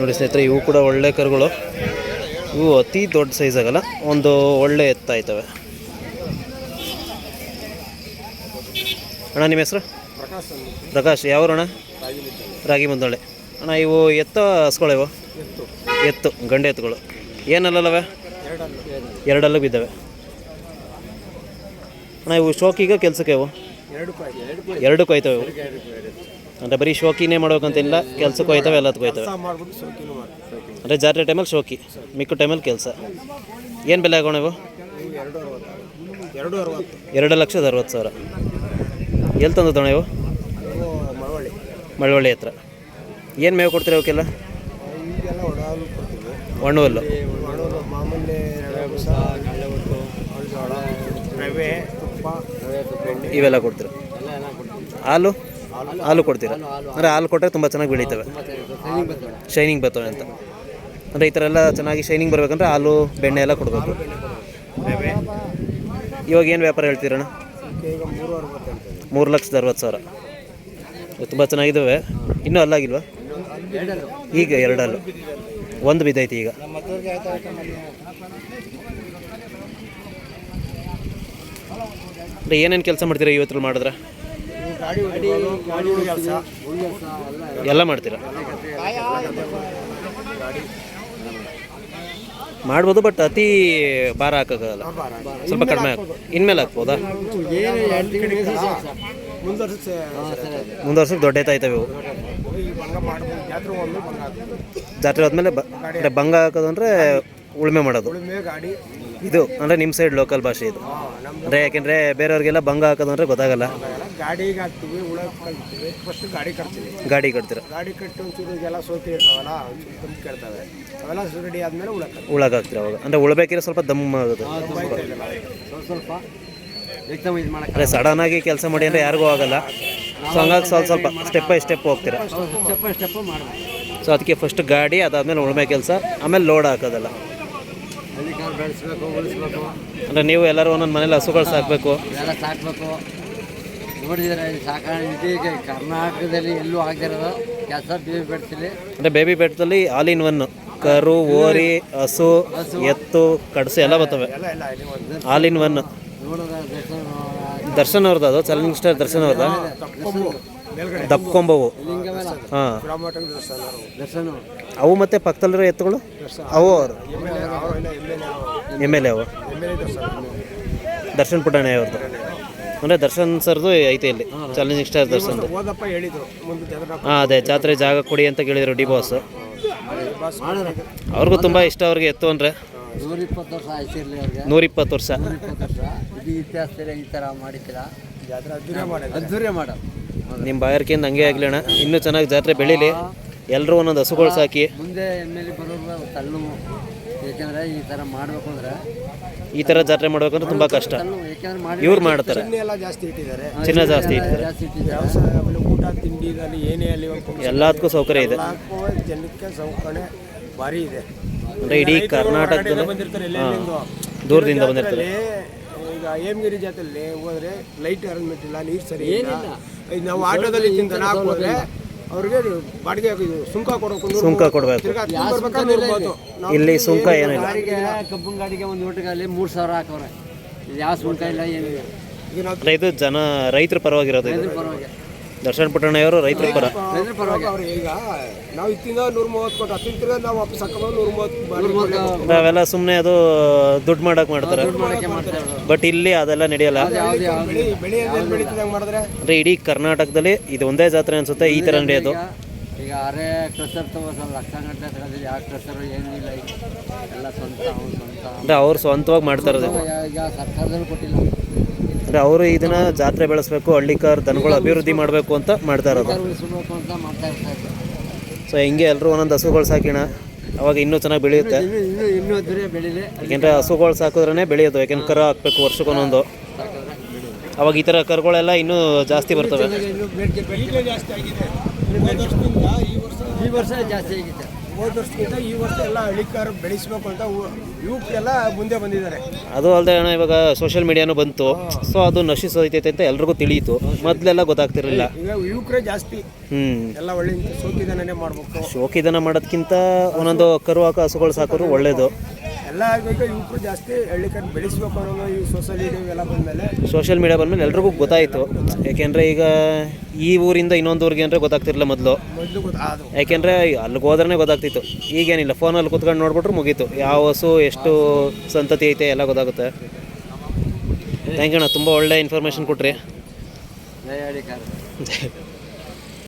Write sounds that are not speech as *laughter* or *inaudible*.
ನೋಡಿ ಸ್ನೇಹಿತರೆ ಇವು ಕೂಡ ಒಳ್ಳೆ ಕರುಗಳು. ಇವು ಅತಿ ದೊಡ್ಡ ಸೈಜ್ ಆಗಲ್ಲ ಒಂದು ಒಳ್ಳೆ ಎತ್ತ ಆಯ್ತವೆ. ಅಣ್ಣ ನಿಮ್ಮ ಹೆಸರು? ಪ್ರಕಾಶ್ ಪ್ರಕಾಶ್ ಯಾವ ಅಣ್ಣ ರಾಗಿ ಮುಂದೊಳ್ಳೆ ಅಣ್ಣ ಇವು ಎತ್ತ ಇವು? ಎತ್ತು. ಗಂಡ ಎತ್ತುಗಳು. ಏನಲ್ಲಲ್ಲವೆ ಎರಡಲ್ಲೂ ಬಿದ್ದಾವೆ. ಅಣ್ಣ ಇವು ಶೋಕಿಗ ಕೆಲಸಕ್ಕೆ ಇವು? ಎರಡಕ್ಕೂ ಆಯ್ತವೆ ಇವು. ಅಂದರೆ ಬರೀ ಶೋಕಿನೇ ಮಾಡ್ಬೇಕಂತಿಲ್ಲ ಕೆಲಸಕ್ಕೆ ಹೋಯ್ತವೆ ಎಲ್ಲದಕ್ಕೂ ಹೋಯ್ತವೆ ಅಂದ್ರೆ ಜಾತ್ರೆ ಟೈಮಲ್ಲಿ ಶೋಕಿ ಮಿಕ್ಕ ಟೈಮಲ್ಲಿ ಕೆಲಸ. ಏನು ಬೆಲೆ ಆಗೋಣ ಎರಡು ಲಕ್ಷದ ಅರವತ್ತು ಸಾವಿರ. ಎಲ್ಲಿ ತಂದು ತಗೊಳವು ಇವು? ಮಳವಳ್ಳಿ ಹತ್ರ. ಏನು ಮೇವು ಕೊಡ್ತೀರಿ ಅವಕ್ಕೆಲ್ಲ ಒಣಲ್ಲು ಇವೆಲ್ಲ ಕೊಡ್ತೀರಾ? ಹಾಲು? ಹಾಲು ಕೊಡ್ತೀರಾ? ಅಂದರೆ ಹಾಲು ಕೊಟ್ಟರೆ ತುಂಬ ಚೆನ್ನಾಗಿ ಬೆಳೀತವೆ. ಶೈನಿಂಗ್ ಬರ್ತವೆ ಅಂತ. ಅಂದರೆ ಈ ಥರ ಎಲ್ಲ ಚೆನ್ನಾಗಿ ಶೈನಿಂಗ್ ಬರಬೇಕಂದ್ರೆ ಹಾಲು, ಬೆಣ್ಣೆ ಎಲ್ಲ ಕೊಡಬೇಕು. ಇವಾಗ ಏನು ವ್ಯಾಪಾರ ಹೇಳ್ತೀರಣ್ಣ ಮೂರು ಲಕ್ಷದ ಅರವತ್ತು ಸಾವಿರ. ತುಂಬ ಚೆನ್ನಾಗಿದ್ದಾವೆ ಇನ್ನೂ ಅಲ್ಲಾಗಿಲ್ವಾ ಈಗ ಎರಡಲ್ಲು ಒಂದು ಬಿದ್ದೈತಿ ಈಗ. ಏನೇನು ಕೆಲಸ ಮಾಡ್ತೀರಾ ಇವತ್ತು ಮಾಡಿದ್ರೆ? ಗಾಡಿ ಕೆಲಸ ಎಲ್ಲ ಮಾಡ್ತೀರಾ? ಮಾಡ್ಬೋದು ಬಟ್ ಅತಿ ಭಾರ ಹಾಕೋಕ್ಕಾಗಲ್ಲ. ಸ್ವಲ್ಪ ಕಡಿಮೆ ಹಾಕು ಇನ್ಮೇಲೆ ಹಾಕ್ಬೋದಾ? ಏನು ಎರಡು ತಿಂಗಳು ಮುಂದುವರ್ಸಿ ದೊಡ್ಡ ಎತ್ತಾಯ್ತವೆ ಇವು. ಜಾತ್ರೆ ಹೋದ್ಮೇಲೆ ಅಂದ್ರೆ ಆದಮೇಲೆ ಭಂಗ ಹಾಕೋದು ಅಂದರೆ ಉಳುಮೆ ಮಾಡೋದು. ಇದು ಅಂದರೆ ನಿಮ್ಮ ಸೈಡ್ ಲೋಕಲ್ ಭಾಷೆ ಇದು. ಅಂದ್ರೆ ಯಾಕೆಂದ್ರೆ ಅಂದರೆ ಯಾಕೆಂದರೆ ಬೇರೆಯವ್ರಿಗೆಲ್ಲ ಭಂಗ ಹಾಕೋದು ಅಂದರೆ ಗೊತ್ತಾಗಲ್ಲ. ಗಾಡಿಗೆ ಹಾಕ್ತೀವಿ ಕಟ್ತೀವಿ ಫಸ್ಟ್ ಗಾಡಿ ಕಟ್ತೀವಿ. ಗಾಡಿ ಕಟ್ತೀರ? ಗಾಡಿ ಕಟ್ಟಿ ಒಂಚೂರು ಇದೆಲ್ಲ ಸೋತಿ ಇರ್ತಾವಲ್ಲ ಒಂಚೂರು ತುಂಬ ಕೇಳ್ತವೆ. ಅವೆಲ್ಲ ರೆಡಿ ಆದಮೇಲೆ ಉಳಕ ಉಳಾಗ ಹಾಕ್ತೀರ ಅವಾಗ? ಅಂದರೆ ಉಳ್ಬೇಕಿದ್ರೆ ಸ್ವಲ್ಪ ದಮ್ಮ ಆಗುತ್ತೆ. ಸ್ವಲ್ಪ ಸ್ವಲ್ಪ ಎಕ್ದಮ್ ಇದು ಮಾಡಕ್ಕೆ ಅಂದರೆ ಸಡನ್ನಾಗಿ ಕೆಲಸ ಮಾಡಿ ಅಂದರೆ ಯಾರಿಗೂ ಆಗಲ್ಲ. ಸೊ ಹಂಗಾಗಿ ಸ್ವಲ್ಪ ಸ್ವಲ್ಪ ಸ್ಟೆಪ್ ಬೈ ಸ್ಟೆಪ್ ಹೋಗ್ತೀರ? ಸ್ಟೆಪ್ ಬೈ ಸ್ಟೆಪ್ ಮಾಡಬೇಕು. ಸೊ ಅದಕ್ಕೆ ಫಸ್ಟ್ ಗಾಡಿ ಅದಾದಮೇಲೆ ಉಳ್ಮೆ ಕೆಲಸ ಆಮೇಲೆ ಲೋಡ್ ಹಾಕೋದಲ್ಲ. ಬೆಳೆಸ್ಬೇಕು ಉಳಿಸ್ಬೇಕು. ಅಂದರೆ ನೀವು ಎಲ್ಲರೂ ಒಂದೊಂದು ಮನೇಲಿ ಹಸುಗಳು ಸಾಕಬೇಕು. ಎಲ್ಲ ಸಾಕಬೇಕು. ನೋಡಿದರೆ ಸಾಕಾಣಿಕೆ ಇದೀಗ ಕರ್ನಾಟಕದಲ್ಲಿ ಎಲ್ಲೂ ಆಗದಿರೋದು ಕೆಲಸ ಬೇಬಿ ಬೆಟ್ಟದಲ್ಲಿ ಅಂದರೆ ಬೇಬಿ ಬೆಟ್ಟದಲ್ಲಿ ಆಲ್ ಇನ್ ಒನ್. ಕರು ಓರಿ ಹಸು ಎತ್ತು ಕಡಸು ಎಲ್ಲ ಬರ್ತವೆ. All in one. ದರ್ಶನ ಅವ್ರದ್ದು ಅದು ಚಾಲೆಂಜಿಂಗ್ ಸ್ಟಾರ್ ದರ್ಶನ್ ಅವ್ರದ ದಪ್ಕೊಂಬವು. ಹಾಂ. ಅವು ಮತ್ತೆ ಪಕ್ಕದಲ್ಲಿರೋ ಎತ್ತುಗಳು? ಅವು ಅವರು. ಎಂ ಎಲ್ ಎ ಅವು ದರ್ಶನ್ ಪುಟಾಣಿ ಅವ್ರದ್ದು. ಅಂದರೆ ದರ್ಶನ್ ಸರ್ದು ಐತೆ ಇಲ್ಲಿ. ಚಾಲೆಂಜಿಂಗ್ ಸ್ಟಾರ್ ದರ್ಶನ್ ಓದಪ್ಪ ಹೇಳಿದ್ರು ಮುಂದೆ ಜಾತ್ರೆ ಹಾಂ ಅದೇ ಜಾತ್ರೆ ಜಾಗ ಕೊಡಿ ಅಂತ ಕೇಳಿದರು ಡಿ ಬಾಸ್. ಅವ್ರಿಗೂ ತುಂಬ ಇಷ್ಟ ಅವ್ರಿಗೆ ಎತ್ತು ಅಂದ್ರೆ. ನೂರ ಇಪ್ಪತ್ತು ವರ್ಷ ಆಯ್ತಿರ್ಲಿ ಅವ್ರಿಗೆ. ನೂರಿಪ್ಪತ್ತು ವರ್ಷ. ವರ್ಷ. ಇದು ಇತಿಹಾಸದಲ್ಲಿ ಈ ಥರ ಮಾಡಿದ್ದೀರಾ? ಜಾತ್ರೆ ಅದ್ದೂರಿ ಮಾಡೋದು ಅದ್ದೂರಿ ಮಾಡೋದು ನಿಮ್ಮ ಬಾಯರ್ಕಿಂದ ಹಂಗೆ ಆಗಲಿ ಅಣ್ಣ. ಇನ್ನೂ ಚೆನ್ನಾಗಿ ಜಾತ್ರೆ ಬೆಳೀಲಿ. ಎಲ್ಲರೂ ಒಂದೊಂದು ಹಸುಗಳು ಸಾಕಿ. ಮುಂದೆ ಎಂ ಎಲ್ ಎ ಬರೋರು ತಲೆನೋವು ಯಾಕೆಂದ್ರೆ ಈ ತರ ಮಾಡಬೇಕು ಅಂದ್ರೆ ಈ ತರ ಜಾತ್ರೆ ಮಾಡ್ಬೇಕಂದ್ರೆ ತುಂಬಾ ಕಷ್ಟ. ಮಾಡಿ ಇವ್ರು ಮಾಡ್ತಾರೆ. ಎಲ್ಲ ಜಾಸ್ತಿ ಇಟ್ಟಿದ್ದಾರೆ. ಚಿನ್ನ ಜಾಸ್ತಿ ಇಟ್ಟಿದ್ದಾರೆ. ಜಾಸ್ತಿ ಇಟ್ಟಿದ್ದಾರೆ. ಆಮೇಲೆ ಊಟ ತಿಂಡಿದಲ್ಲಿ ಏನೇ ಅಲ್ಲಿ ಎಲ್ಲದಕ್ಕೂ ಸೌಕರ್ಯ ಇದೆ. ಜನಕ್ಕೆ ಸೌಕರ್ಯ ಭಾರಿ ಇದೆ. ಅಂದರೆ ಇಡೀ ಕರ್ನಾಟಕದಲ್ಲಿ ಬಂದಿರ್ತಾರೆ ದೂರದಿಂದ ಬಂದಿರ್ತಾರೆ. ಈಗ ಹೇಮಗಿರಿ ಜಾತ್ರೆಯಲ್ಲಿ ಹೋದ್ರೆ ಲೈಟ್ ಅರೇಂಜ್ಮೆಂಟ್ ಇಲ್ಲ ನೀರು ಸರಿ ಇಲ್ಲ. ನಾವು ಆಟೋದಲ್ಲಿ ತಿಂತಾನೆ ಹೋದ್ರೆ ಅವ್ರಿಗೆ ಬಾಡಿಗೆ ಸುಂಕ ಕೊಡಬೇಕು ಸುಂಕ ಕೊಡಬೇಕು. ಇಲ್ಲಿ ಸುಂಕ ಏನಿಲ್ಲ. ಗಾಡಿಗೆ ಕಬ್ಬನ್ ಗಾಡಿಗೆ ಒಂದು ಊಟಗಾಲಿ ಮೂರು ಸಾವಿರ ಹಾಕವ್ರೆ. ಇದು ಯಾವ ಸುಂಕ ಇಲ್ಲ ಏನಿಲ್ಲ. ಇದು ಜನ ರೈತರ ಪರವಾಗಿರೋದು ಇದು. ಪರವಾಗಿ ದರ್ಶನ್ ಪಟ್ಟಣ್ಣವರು ರೈತರ ಪರ. ರೈತರ ಪರವಾಗಿ. ಅವ್ರು ಈಗ ನಾವು ಇತ್ತಿಂದ ನೂರ ಮೂವತ್ತು ಕೊಟ್ಟು ಹತ್ತಿನ ತಿರ್ಗಾ ನಾವು ವಾಪಸ್ ಹಾಕೋದು ನೂರ ಮೂವತ್ತು ನಾವೆಲ್ಲ ಸುಮ್ಮನೆ ಅದು ದುಡ್ಡು ಮಾಡಕ್ಕೆ ಮಾಡ್ತಾರೆ ಬಟ್ ಇಲ್ಲಿ ಅದೆಲ್ಲ ನಡೆಯಲ್ಲ. ಬೆಳೆ ಬೆಳೆ ಬೆಳೀತದೆ ಹಂಗೆ ಮಾಡಿದ್ರೆ? ಅಂದರೆ ಇಡೀ ಕರ್ನಾಟಕದಲ್ಲಿ ಇದು ಒಂದೇ ಜಾತ್ರೆ ಅನ್ಸುತ್ತೆ ಈ ಥರ ನಡೆಯೋದು. ಈಗ ಅರೆ ಕ್ರಷರ್ ತಗೋಸಲ್ಲ ಲಕ್ಷ ಗಂಟೆ ತಗೊಂಡಿಲ್ಲ ಯಾವ ಕ್ರಷರು ಏನೂ ಇಲ್ಲ ಈಗ. ಎಲ್ಲ ಸ್ವಂತ ಅವ್ರು ಸ್ವಂತ. ಅಂದರೆ ಅವ್ರು ಸ್ವಂತವಾಗಿ ಮಾಡ್ತಾರೆ ಈಗ ಸರ್ಕಾರದಲ್ಲಿ ಕೊಟ್ಟಿಲ್ಲ. ಅಂದರೆ ಅವರು ಇದನ್ನ ಜಾತ್ರೆ ಬೆಳೆಸಬೇಕು, ಹಳ್ಳಿಕಾರ ದನಗಳು ಅಭಿವೃದ್ಧಿ ಮಾಡಬೇಕು ಅಂತ ಮಾಡ್ತಾ ಇರೋದು. ಸೊ ಹಿಂಗೆ ಎಲ್ಲರೂ ಒಂದೊಂದು ಹಸುಗಳು ಸಾಕಿಣ. ಅವಾಗ ಇನ್ನೂ ಚೆನ್ನಾಗಿ ಬೆಳೆಯುತ್ತೆ. ಯಾಕೆಂದರೆ ಹಸುಗಳು ಸಾಕಿದ್ರೇ ಬೆಳೆಯೋದು, ಯಾಕೆಂದ್ರೆ ಕರ ಹಾಕ್ಬೇಕು ವರ್ಷಕ್ಕೊಂದೊಂದು ಅವಾಗ ಈ ಥರ ಕರುಗಳೆಲ್ಲ ಇನ್ನೂ ಜಾಸ್ತಿ ಬರ್ತವೆ. ಈ ವರ್ಷ ಜಾಸ್ತಿ ಆಗಿದೆ. ಹೋದ ವರ್ಷಕ್ಕಿಂತ ಈ ವರ್ಷ ಎಲ್ಲ ಹಳ್ಳಿಕಾರು ಬೆಳೆಸ್ಬೇಕು ಅಂತ ಯುವಕರೆಲ್ಲ ಮುಂದೆ ಬಂದಿದ್ದಾರೆ. ಅದು ಅಲ್ಲದೆ ಅಣ್ಣ ಇವಾಗ ಸೋಷಿಯಲ್ ಮೀಡಿಯಾನು ಬಂತು. ಸೊ ಅದು ನಶಿಸೋಯ್ತೈತೆ ಅಂತ ಎಲ್ರಿಗೂ ತಿಳಿಯಿತು. ಮೊದಲೆಲ್ಲ ಗೊತ್ತಾಗ್ತಿರಲಿಲ್ಲ. ಈಗ ಯುವಕರೇ ಜಾಸ್ತಿ. ಹ್ಞೂ ಎಲ್ಲ ಒಳ್ಳೆ ಶೋಕಿದನೇ ಮಾಡಬೇಕು. ಶೋಕಿದನ ಮಾಡೋದ್ಕಿಂತ ಒಂದೊಂದು ಕರು ಹಾಕೋ ಹಸುಗಳು ಸಾಕೋರು ಒಳ್ಳೇದು. ಎಲ್ಲ ಆಗಬೇಕು ಯುವಕರು ಜಾಸ್ತಿ ಹಳ್ಳಿಕಾರು ಬೆಳೆಸ್ಬೇಕು ಅನ್ನೋದು ಈ ಮೀಡಿಯಾ ಎಲ್ಲ ಬಂದಮೇಲೆ. ಸೋಷಿಯಲ್ ಮೀಡಿಯಾ ಬಂದಮೇಲೆ ಎಲ್ರಿಗೂ ಗೊತ್ತಾಯಿತು. ಯಾಕೆಂದ್ರೆ ಈಗ ಈ ಊರಿಂದ ಇನ್ನೊಂದು ಊರಿಗೆ ಅಂದರೆ ಗೊತ್ತಾಗ್ತಿರಲಿಲ್ಲ ಮೊದಲು. ಮೊದಲು ಯಾಕೆಂದರೆ ಅಲ್ಲಿಗೆ ಹೋದ್ರೆ ಗೊತ್ತಾಗ್ತಿತ್ತು. ಈಗೇನಿಲ್ಲ ಫೋನಲ್ಲಿ ಕುತ್ಕೊಂಡು ನೋಡ್ಬಿಟ್ರೆ ಮುಗೀತು. ಯಾವ ಹಸು ಎಷ್ಟು ಸಂತತಿ ಐತೆ ಎಲ್ಲ ಗೊತ್ತಾಗುತ್ತೆ. ಥ್ಯಾಂಕ್ ಯು ಅಣ್ಣ ತುಂಬ ಒಳ್ಳೆ ಇನ್ಫಾರ್ಮೇಷನ್ ಕೊಟ್ರಿ. *laughs*